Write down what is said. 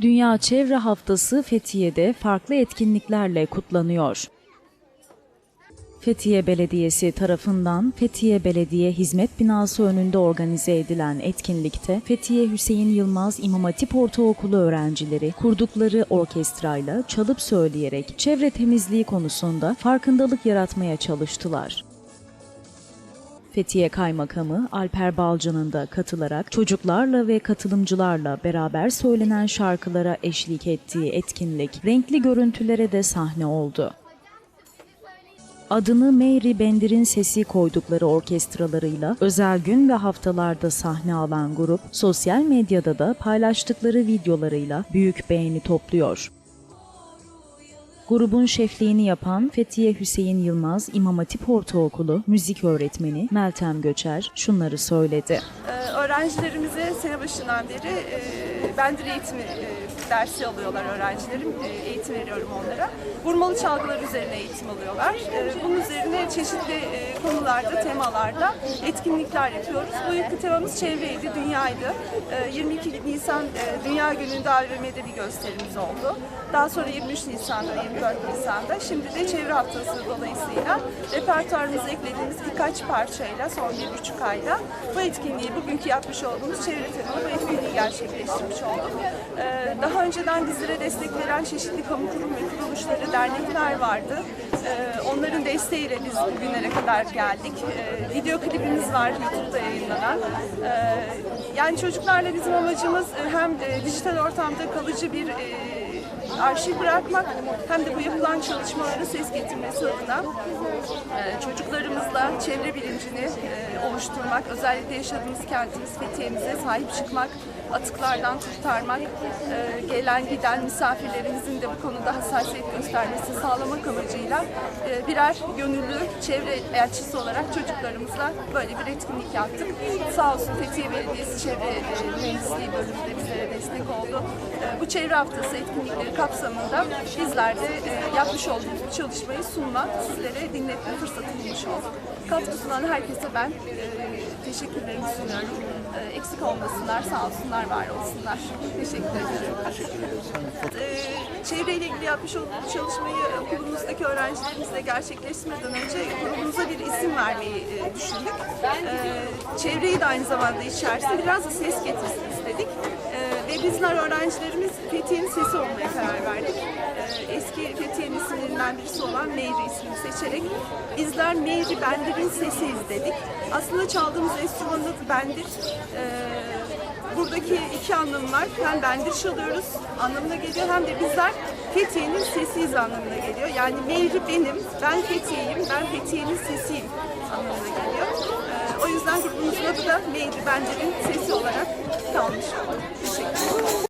Dünya Çevre Haftası Fethiye'de farklı etkinliklerle kutlanıyor. Fethiye Belediyesi tarafından Fethiye Belediye Hizmet Binası önünde organize edilen etkinlikte Fethiye Hüseyin Yılmaz İmam Hatip Ortaokulu öğrencileri kurdukları orkestrayla çalıp söyleyerek çevre temizliği konusunda farkındalık yaratmaya çalıştılar. Fethiye Kaymakamı Alper Balcı'nın da katılarak çocuklarla ve katılımcılarla beraber söylenen şarkılara eşlik ettiği etkinlik renkli görüntülere de sahne oldu. Adını Mary Bender'in sesi koydukları orkestralarıyla özel gün ve haftalarda sahne alan grup sosyal medyada da paylaştıkları videolarıyla büyük beğeni topluyor. Grubun şefliğini yapan Fethiye Hüseyin Yılmaz İmam Hatip Ortaokulu müzik öğretmeni Meltem Göçer şunları söyledi. Ee, öğrencilerimize sene başından beri e, bendir eğitimi e, dersi alıyorlar öğrencilerim. E, eğitim veriyorum onlara. Vurmalı çalgılar üzerine eğitim alıyorlar. E, bunun üzerine çeşitli e, konularda, temalarda etkinlikler yapıyoruz. Bu yılki temamız çevreydi, dünyaydı. E, 22 Nisan e, Dünya Günü'nde AVM'de bir gösterimiz oldu. Daha sonra 23 Nisan'da, 24 Nisan'da. Şimdi de Çevre Haftası dolayısıyla repertuarımıza eklediğimiz birkaç parçayla son bir buçuk ayda bu etkinliği, bugünkü yapmış olduğumuz çevre temalı bu etkinliği gerçekleştirmiş olduk. Daha önceden bizlere destek veren çeşitli kamu kurum ve kuruluşları, dernekler vardı. Ee, onların desteğiyle biz bugünlere kadar geldik. Ee, video klibimiz var YouTube'da yayınlanan. Ee, yani çocuklarla bizim amacımız e, hem e, dijital ortamda kalıcı bir e, arşiv bırakmak hem de bu yapılan çalışmaların ses getirmesi adına e, çocuklarımızla çevre bilincini e, oluşturmak, özellikle yaşadığımız kentimiz Fethiye'mize sahip çıkmak, atıklardan kurtarmak, e, gelen giden misafirlerimizin de bu konuda hassasiyet göstermesini sağlamak amacıyla birer gönüllü çevre elçisi olarak çocuklarımızla böyle bir etkinlik yaptık. Sağ olsun Fethiye Belediyesi Çevre e, Mühendisliği bölümü de bizlere destek oldu. E, bu çevre haftası etkinlikleri kapsamında bizler de e, yapmış olduğumuz bu çalışmayı sunma, sizlere dinletme fırsatı bulmuş olduk. Katkı sunan herkese ben e, teşekkürlerimi sunuyorum. Olmasınlar, sağ olsunlar, var olsunlar. Teşekkür ederim. E, çevreyle ilgili yapmış olduğumuz çalışmayı okulumuzdaki öğrencilerimizle gerçekleştirmeden önce grubumuza bir isim vermeyi e, düşündük. E, çevreyi de aynı zamanda içerisinde biraz da ses getirsin istedik. E, ve bizler öğrencilerimiz Fethiye'nin sesi olmaya karar verdik. E, eski Fethiye'nin isimlerinden birisi olan Meyri ismini seçerek bizler Meyri Bendir'in sesiyiz dedik. Aslında çaldığımız enstrümanın adı Bendir. E, buradaki iki anlamı var. Hem bendir çalıyoruz anlamına geliyor hem de bizler Fethiye'nin sesiyiz anlamına geliyor. Yani Meyri benim, ben Fethiye'yim, ben Fethiye'nin sesiyim anlamına geliyor. Ee, o yüzden grubumuzun adı da Meyri Bendir'in sesi olarak kalmış oldu. Teşekkür ederim.